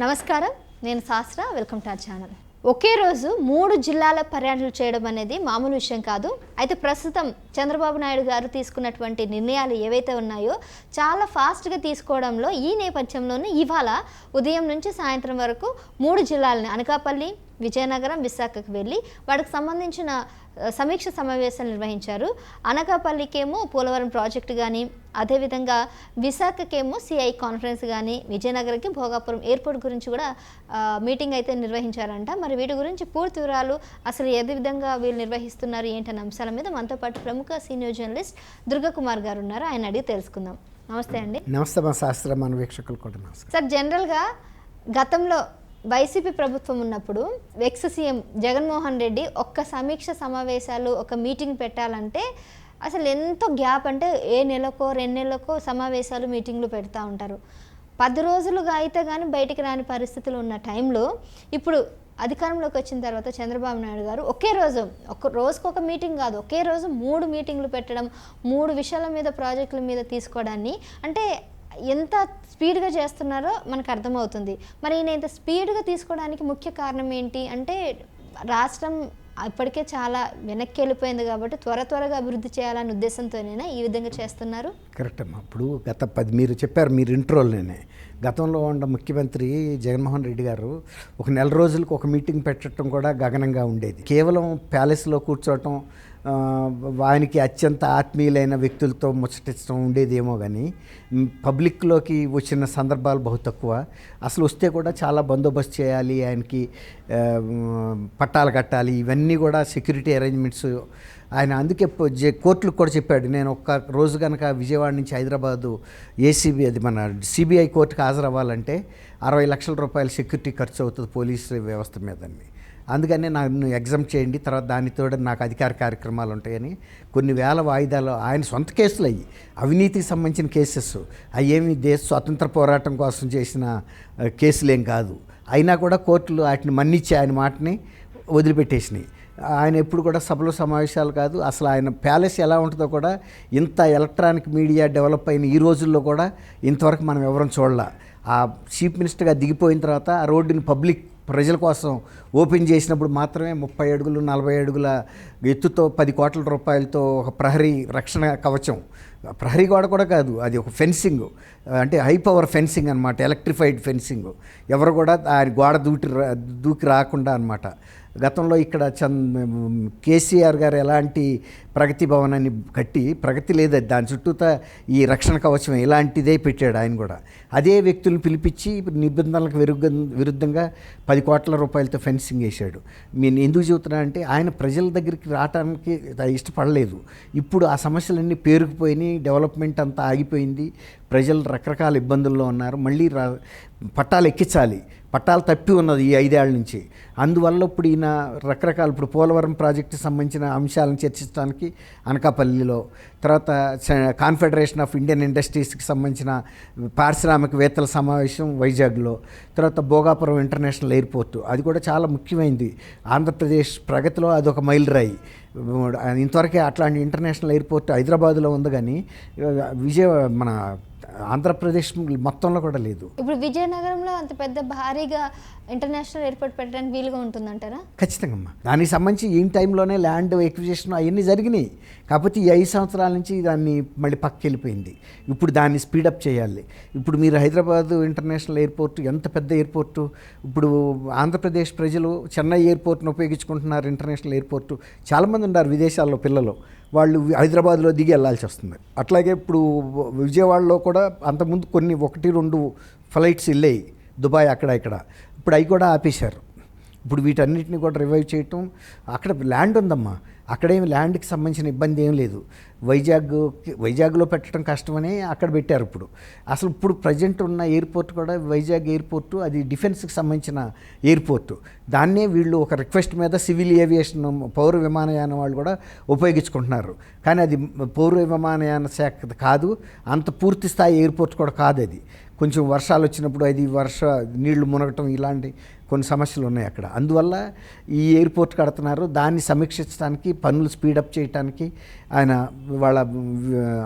నమస్కారం. నేను Shastra welcome to our channel. ఒకే రోజు మూడు జిల్లాల పర్యటనలు చేయడం అనేది మామూలు విషయం కాదు. అయితే ప్రస్తుతం చంద్రబాబు నాయుడు గారు తీసుకున్నటువంటి నిర్ణయాలు ఏవైతే ఉన్నాయో చాలా ఫాస్ట్గా తీసుకోవడంలో ఈ నేపథ్యంలోనే ఇవాళ ఉదయం నుంచి సాయంత్రం వరకు మూడు జిల్లాలని అనకాపల్లి విజయనగరం విశాఖకు వెళ్ళి వాటికి సంబంధించిన సమీక్ష సమావేశాలు నిర్వహించారు. అనకాపల్లికేమో పోలవరం ప్రాజెక్టు కానీ అదేవిధంగా విశాఖకేమో సిఐ కాన్ఫరెన్స్ కానీ విజయనగరంకి భోగాపురం ఎయిర్పోర్ట్ గురించి కూడా మీటింగ్ అయితే నిర్వహించారంట. మరి వీటి గురించి పూర్తి వివరాలు అసలు ఏ విధంగా వీళ్ళు నిర్వహిస్తున్నారు ఏంటనే అంశాల మీద మనతో పాటు ప్రముఖ సీనియర్ జర్నలిస్ట్ దుర్గకుమార్ గారు ఉన్నారు. ఆయన అడిగి తెలుసుకుందాం. నమస్తే అండి. నమస్తే మా శాస్త్ర మన వీక్షకులు కూడా నమస్కారం. సార్ జనరల్గా గతంలో వైసీపీ ప్రభుత్వం ఉన్నప్పుడు ఎక్స్ సీఎం జగన్మోహన్ రెడ్డి ఒక్క సమీక్ష సమావేశాలు ఒక మీటింగ్ పెట్టాలంటే అసలు ఎంతో గ్యాప్ అంటే ఏ నెలకో రెండు నెలలకో సమావేశాలు మీటింగ్లు పెడతా ఉంటారు. పది రోజులుగా అయితే కానీ బయటికి రాని పరిస్థితులు ఉన్న టైంలో ఇప్పుడు అధికారంలోకి వచ్చిన తర్వాత చంద్రబాబు నాయుడు గారు ఒకే రోజు ఒక రోజుకు ఒక మీటింగ్ కాదు ఒకే రోజు మూడు మీటింగ్లు పెట్టడం మూడు విషయాల మీద ప్రాజెక్టుల మీద తీసుకోవడాన్ని అంటే ఎంత స్పీడ్గా చేస్తున్నారో మనకు అర్థమవుతుంది. మరి ఈయన ఇంత స్పీడ్గా తీసుకోవడానికి ముఖ్య కారణం ఏంటి? అంటే రాష్ట్రం అప్పటికే చాలా వెనక్కి వెళ్ళిపోయింది కాబట్టి త్వర త్వరగా అభివృద్ధి చేయాలనే ఉద్దేశంతోనేనా ఈ విధంగా చేస్తున్నారు. కరెక్ట్ అమ్మా. ఇప్పుడు గత పది మీరు చెప్పారు మీరు ఇంట్రోల్లోనే గతంలో ఉన్న ముఖ్యమంత్రి జగన్మోహన్ రెడ్డి గారు ఒక నెల రోజులకు ఒక మీటింగ్ పెట్టడం కూడా గగనంగా ఉండేది. కేవలం ప్యాలెస్లో కూర్చోవటం ఆయనకి అత్యంత ఆత్మీయులైన వ్యక్తులతో ముచ్చటించడం ఉండేదేమో కానీ పబ్లిక్లోకి వచ్చిన సందర్భాలు బహు తక్కువ. అసలు వస్తే కూడా చాలా బందోబస్తు చేయాలి ఆయనకి పట్టాలు కట్టాలి ఇవన్నీ కూడా సెక్యూరిటీ అరేంజ్మెంట్స్. ఆయన అందుకే కోర్టులకు కూడా చెప్పాడు నేను ఒక్క రోజు కనుక విజయవాడ నుంచి హైదరాబాదు ఏసీబీ అది మన సిబిఐ కోర్టుకు హాజరవ్వాలంటే అరవై లక్షల రూపాయల సెక్యూరిటీ ఖర్చు అవుతుంది పోలీసు వ్యవస్థ మీదని అందుకని నన్ను ఎగ్జామ్ చేయండి. తర్వాత దానితో నాకు అధికార కార్యక్రమాలు ఉంటాయని కొన్ని వేల వాయిదాలు ఆయన సొంత కేసులు అయ్యి అవినీతికి సంబంధించిన కేసెస్. అవేమి దేశ స్వాతంత్ర పోరాటం కోసం చేసిన కేసులేం కాదు. అయినా కూడా కోర్టులు వాటిని మన్నిచ్చి ఆయన మాటని వదిలిపెట్టేసినాయి. ఆయన ఎప్పుడు కూడా సభలు సమావేశాలు కాదు. అసలు ఆయన ప్యాలెస్ ఎలా ఉంటుందో కూడా ఇంత ఎలక్ట్రానిక్ మీడియా డెవలప్ అయిన ఈ రోజుల్లో కూడా ఇంతవరకు మనం ఎవరం చూడాల. ఆ చీఫ్ మినిస్టర్గా దిగిపోయిన తర్వాత ఆ రోడ్డుని పబ్లిక్ ప్రజల కోసం ఓపెన్ చేసినప్పుడు మాత్రమే ముప్పై అడుగులు నలభై అడుగుల ఎత్తుతో పది కోట్ల రూపాయలతో ఒక ప్రహరీ రక్షణ కవచం ప్రహరీ గోడ కూడా కాదు అది ఒక ఫెన్సింగ్ అంటే హై పవర్ ఫెన్సింగ్ అనమాట ఎలక్ట్రిఫైడ్ ఫెన్సింగ్ ఎవరు కూడా ఆయన గోడ దూకి రా- దూకి రాకుండా అనమాట గతంలో ఇక్కడ చంద్ కేసీఆర్ గారు ఎలాంటి ప్రగతి భవనాన్ని కట్టి ప్రగతి లేదు దాని చుట్టూతా ఈ రక్షణ కవచం ఇలాంటిదే పెట్టాడు ఆయన కూడా. అదే వ్యక్తులను పిలిపించి నిబంధనలకు విరుద్ధ విరుద్ధంగా పది కోట్ల రూపాయలతో ఫెన్సింగ్ వేశాడు. నేను ఎందుకు చెబుతున్నా అంటే ఆయన ప్రజల దగ్గరికి రావడానికి ఇష్టపడలేదు. ఇప్పుడు ఆ సమస్యలన్నీ పేరుకుపోయినాయి డెవలప్మెంట్ అంతా ఆగిపోయింది. ప్రజలు రకరకాల ఇబ్బందుల్లో ఉన్నారు. మళ్ళీ రా పట్టాలు ఎక్కించాలి. పట్టాలు తప్పి ఉన్నది ఈ ఐదేళ్ళ నుంచి. అందువల్ల ఇప్పుడు ఈయన రకరకాల ఇప్పుడు పోలవరం ప్రాజెక్టు సంబంధించిన అంశాలను చర్చించడానికి అనకాపల్లిలో తర్వాత కాన్ఫెడరేషన్ ఆఫ్ ఇండియన్ ఇండస్ట్రీస్కి సంబంధించిన పారిశ్రామికవేత్తల సమావేశం వైజాగ్లో తర్వాత భోగాపురం ఇంటర్నేషనల్ ఎయిర్పోర్టు. అది కూడా చాలా ముఖ్యమైనది ఆంధ్రప్రదేశ్ ప్రగతిలో అదొక మైలురాయి. ఇంతవరకే అట్లాంటి ఇంటర్నేషనల్ ఎయిర్పోర్ట్ హైదరాబాద్లో ఉంది కానీ విజయ మన ఆంధ్రప్రదేశ్ మొత్తంలో కూడా లేదు. ఇప్పుడు విజయనగరంలో అంత పెద్ద భారీగా ఇంటర్నేషనల్ ఎయిర్పోర్ట్ పెట్టడానికి వీలుగా ఉంటుందంటారా? ఖచ్చితంగా అమ్మా దానికి సంబంధించి ఈ టైంలోనే ల్యాండ్ ఎక్విజిషన్ అవన్నీ జరిగినాయి. కాకపోతే ఈ ఐదు సంవత్సరాల నుంచి దాన్ని మళ్ళీ పక్కకి వెళ్ళిపోయింది. ఇప్పుడు దాన్ని స్పీడప్ చేయాలి. ఇప్పుడు మీరు హైదరాబాద్ ఇంటర్నేషనల్ ఎయిర్పోర్ట్ ఎంత పెద్ద ఎయిర్పోర్టు? ఇప్పుడు ఆంధ్రప్రదేశ్ ప్రజలు చెన్నై ఎయిర్పోర్ట్ను ఉపయోగించుకుంటున్నారు ఇంటర్నేషనల్ ఎయిర్పోర్టు. చాలామంది ఉన్నారు విదేశాల్లో పిల్లలు. వాళ్ళు హైదరాబాద్లో దిగి వెళ్ళాల్సి వస్తుంది. అట్లాగే ఇప్పుడు విజయవాడలో కూడా అంతకుముందు కొన్ని ఒకటి రెండు ఫ్లైట్స్ వెళ్ళాయి. దుబాయ్ అక్కడ ఇక్కడ. ఇప్పుడు అవి కూడా ఆపేశారు. ఇప్పుడు వీటన్నిటిని కూడా రివైవ్ చేయటం అక్కడ ల్యాండ్ ఉందమ్మా. అక్కడేమి ల్యాండ్కి సంబంధించిన ఇబ్బంది ఏం లేదు. వైజాగ్ వైజాగ్లో పెట్టడం కష్టమని అక్కడ పెట్టారు ఇప్పుడు. అసలు ఇప్పుడు ప్రజెంట్ ఉన్న ఎయిర్పోర్ట్ కూడా వైజాగ్ ఎయిర్పోర్టు అది డిఫెన్స్కి సంబంధించిన ఎయిర్పోర్టు. దాన్నే వీళ్ళు ఒక రిక్వెస్ట్ మీద సివిల్ ఏవియేషన్ పౌర విమానయానం వాళ్ళు కూడా ఉపయోగించుకుంటున్నారు. కానీ అది పౌర విమానయాన శాఖ కాదు అంత పూర్తి స్థాయి ఎయిర్పోర్ట్ కూడా కాదు అది కొంచెం వర్షాలు వచ్చినప్పుడు అది వర్ష నీళ్ళు మునగటం ఇలాంటి కొన్ని సమస్యలు ఉన్నాయి అక్కడ. అందువల్ల ఈ ఎయిర్పోర్ట్ కడుతున్నారు. దాన్ని సమీక్షించడానికి పనులు స్పీడప్ చేయడానికి ఆయన వాళ్ళ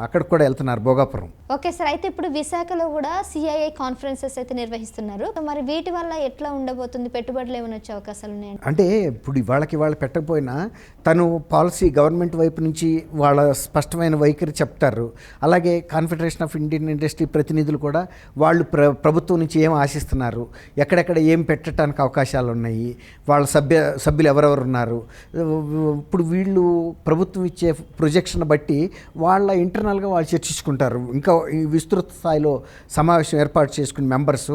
అక్కడికి కూడా వెళ్తున్నారు భోగాపురం. Okay sir. అయితే ఇప్పుడు విశాఖలో కూడా సిఐఐ కాన్ఫరెన్సెస్ అయితే నిర్వహిస్తున్నారు. మరి వీటి వల్ల ఎట్లా ఉండబోతుంది? పెట్టుబడులు ఏమైనా వచ్చే అవకాశాలు ఉన్నాయండి అంటే ఇప్పుడు వాళ్ళకి వాళ్ళు పెట్టకపోయినా తను పాలసీ గవర్నమెంట్ వైపు నుంచి వాళ్ళ స్పష్టమైన వైఖరి చెప్తారు. అలాగే కాన్ఫెడరేషన్ ఆఫ్ ఇండియన్ ఇండస్ట్రీ ప్రతినిధులు కూడా వాళ్ళు ప్ర ప్రభుత్వం నుంచి ఏం ఆశిస్తున్నారు? ఎక్కడెక్కడ ఏం పెట్టడానికి అవకాశాలు ఉన్నాయి. వాళ్ళ సభ్య సభ్యులు ఎవరెవరు ఉన్నారు. ఇప్పుడు వీళ్ళు ప్రభుత్వం ఇచ్చే ప్రొజెక్షన్ బట్టి వాళ్ళ ఇంటర్నల్గా వాళ్ళు చర్చించుకుంటారు. ఇంకా ఈ విస్తృత స్థాయిలో సమావేశం ఏర్పాటు చేసుకుని మెంబర్స్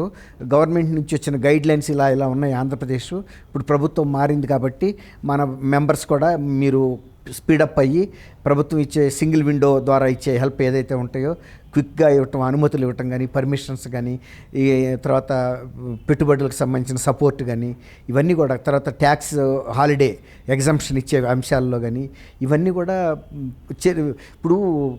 గవర్నమెంట్ నుంచి వచ్చిన గైడ్ లైన్స్ ఇలా ఇలా ఉన్నాయి ఆంధ్రప్రదేశ్. ఇప్పుడు ప్రభుత్వం మారింది కాబట్టి మన మెంబర్స్ కూడా మీరు స్పీడప్ అయ్యి ప్రభుత్వం ఇచ్చే సింగిల్ విండో ద్వారా ఇచ్చే హెల్ప్ ఏదైతే ఉంటాయో క్విక్గా ఇవ్వటం అనుమతులు ఇవ్వటం కానీ పర్మిషన్స్ కానీ ఈ తర్వాత పెట్టుబడులకు సంబంధించిన సపోర్ట్ కానీ ఇవన్నీ కూడా తర్వాత ట్యాక్స్ హాలిడే ఎగ్జామ్షన్ ఇచ్చే అంశాల్లో కానీ ఇవన్నీ కూడా చే- ఇప్పుడు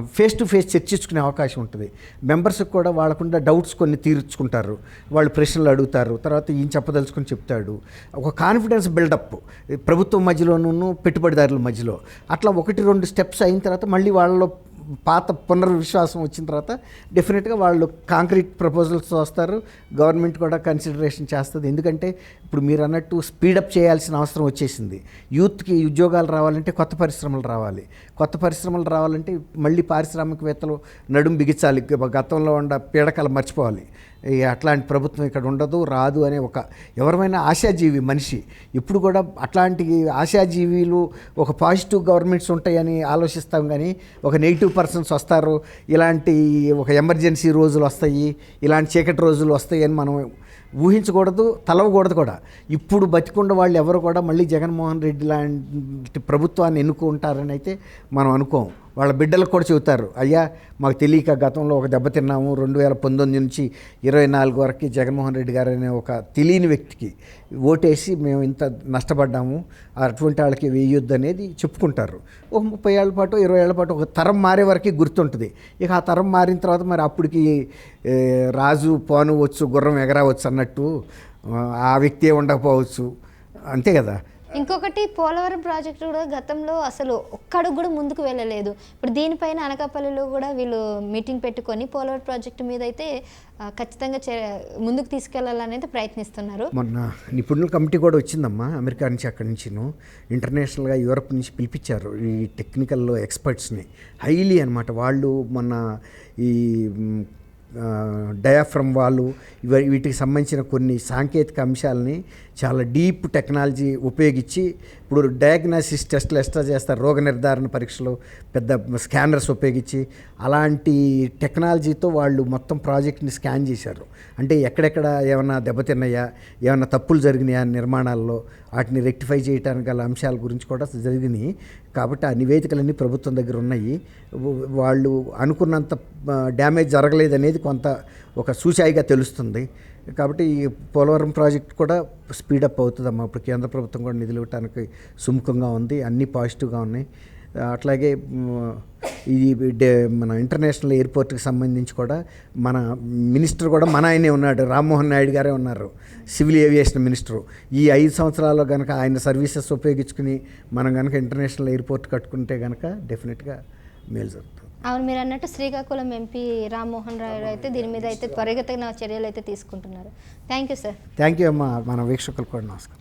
ఫేస్ టు ఫేస్ చర్చించుకునే అవకాశం ఉంటుంది. మెంబర్స్కి కూడా వాళ్ళకుండా డౌట్స్ కొన్ని తీర్చుకుంటారు. వాళ్ళు ప్రశ్నలు అడుగుతారు. తర్వాత ఈయన చెప్పదలుచుకొని చెప్తాడు. ఒక కాన్ఫిడెన్స్ బిల్డప్. ప్రభుత్వం మధ్యలోనూ పెట్టుబడిదారుల మధ్యలో. అట్లా ఒకటి రెండు స్టెప్స్ అయిన తర్వాత మళ్ళీ వాళ్ళలో పాత పునర్విశ్వాసం వచ్చిన తర్వాత డెఫినెట్గా వాళ్ళు కాంక్రీట్ ప్రపోజల్స్ వస్తారు. గవర్నమెంట్ కూడా కన్సిడరేషన్ చేస్తుంది. ఎందుకంటే ఇప్పుడు మీరు అన్నట్టు స్పీడప్ చేయాల్సిన అవసరం వచ్చేసింది. యూత్కి ఉద్యోగాలు రావాలంటే కొత్త పరిశ్రమలు రావాలి. కొత్త పరిశ్రమలు రావాలంటే మళ్ళీ పారిశ్రామికవేత్తలు నడుం బిగించాలి. గతంలో ఉన్న పీడకలు మర్చిపోవాలి. అట్లాంటి ప్రభుత్వం ఇక్కడ ఉండదు రాదు అనే ఒక ఎవరైనా ఆశాజీవి మనిషి ఇప్పుడు కూడా అట్లాంటి ఆశాజీవిలు ఒక పాజిటివ్ గవర్నమెంట్స్ ఉంటాయని ఆలోచిస్తాం కానీ ఒక నెగిటివ్ పర్సన్స్ వస్తారు ఇలాంటి ఒక ఎమర్జెన్సీ రోజులు వస్తాయి ఇలాంటి చీకటి రోజులు వస్తాయి అని మనం ఊహించకూడదు తలవకూడదు కూడా. ఇప్పుడు బతికుండ వాళ్ళు ఎవరు కూడా మళ్ళీ జగన్మోహన్ రెడ్డి లాంటి ప్రభుత్వాన్ని ఎన్నుకుంటారని అయితే మనం అనుకోం వాళ్ళ బిడ్డలకు కూడా చెబుతారు అయ్యా మాకు తెలియక గతంలో ఒక దెబ్బతిన్నాము రెండు వేల పంతొమ్మిది నుంచి ఇరవై నాలుగు వరకు జగన్మోహన్ రెడ్డి గారు అనే ఒక తెలియని వ్యక్తికి ఓటేసి మేము ఇంత నష్టపడ్డాము అటువంటి వాళ్ళకి వేయొద్దు అనేది చెప్పుకుంటారు. ఒక ముప్పై ఏళ్ళ పాటు ఇరవై ఏళ్ళ పాటు ఒక తరం మారే వరకు గుర్తుంటుంది. ఇక ఆ తరం మారిన తర్వాత మరి అప్పటికి రాజు పోను వచ్చు గుర్రం ఎగరావచ్చు అన్నట్టు ఆ వ్యక్తి ఉండకపోవచ్చు అంతే కదా. ఇంకొకటి పోలవరం ప్రాజెక్టు కూడా గతంలో అసలు ఒక్కడు కూడా ముందుకు వెళ్ళలేదు. ఇప్పుడు దీనిపైన అనకాపల్లిలో కూడా వీళ్ళు మీటింగ్ పెట్టుకొని పోలవరం ప్రాజెక్టు మీద అయితే ఖచ్చితంగా చే ముందుకు తీసుకెళ్ళాలనేది ప్రయత్నిస్తున్నారు. మొన్న నిపుణుల కమిటీ కూడా వచ్చిందమ్మా అమెరికా నుంచి అక్కడి నుంచి ఇంటర్నేషనల్గా యూరప్ నుంచి పిలిపించారు ఈ టెక్నికల్ ఎక్స్పర్ట్స్ని. హైలీ అనమాట వాళ్ళు మొన్న ఈ డయాఫ్రమ్ వాళ్ళు ఇవ వీటికి సంబంధించిన కొన్ని సాంకేతిక అంశాలని చాలా డీప్ టెక్నాలజీ ఉపయోగించి ఇప్పుడు డయాగ్నాసిస్ టెస్ట్లు ఎక్స్ట్రా చేస్తారు రోగ నిర్ధారణ పరీక్షలు పెద్ద స్కానర్స్ ఉపయోగించి. అలాంటి టెక్నాలజీతో వాళ్ళు మొత్తం ప్రాజెక్ట్ని స్కాన్ చేశారు. అంటే ఎక్కడెక్కడ ఏమైనా దెబ్బతిన్నాయా ఏమైనా తప్పులు జరిగినాయా నిర్మాణాల్లో వాటిని రెక్టిఫై చేయడానికి గల అంశాల గురించి కూడా జరిగినాయి. కాబట్టి ఆ నివేదికలన్నీ ప్రభుత్వం దగ్గర ఉన్నాయి. వాళ్ళు అనుకున్నంత డ్యామేజ్ జరగలేదనేది కొంత ఒక సూచాయిగా తెలుస్తుంది. కాబట్టి ఈ పోలవరం ప్రాజెక్ట్ కూడా స్పీడప్ అవుతుందమ్మా. ఇప్పుడు కేంద్ర ప్రభుత్వం కూడా నిధులు ఇవ్వడానికి సుముఖంగా ఉంది. అన్నీ పాజిటివ్గా ఉన్నాయి. అట్లాగే ఈ మన ఇంటర్నేషనల్ ఎయిర్పోర్ట్కి సంబంధించి కూడా మన మినిస్టర్ కూడా మన ఆయనే ఉన్నాడు. రామ్మోహన్ నాయుడు గారే ఉన్నారు. Civil aviation minister. ఈ ఐదు సంవత్సరాల్లో కనుక ఆయన సర్వీసెస్ ఉపయోగించుకుని మనం కనుక ఇంటర్నేషనల్ ఎయిర్పోర్ట్ కట్టుకుంటే కనుక డెఫినెట్గా మేలు జరుగుతుంది. అవును మీరు అన్నట్టు శ్రీకాకుళం ఎంపీ రామ్మోహన్ రాయ్ అయితే దీని మీద అయితే త్వరితగిన చర్యలు అయితే తీసుకుంటున్నారు. Thank you sir. Thank you అమ్మా మన వీక్షకులు కూడా నమస్కారం.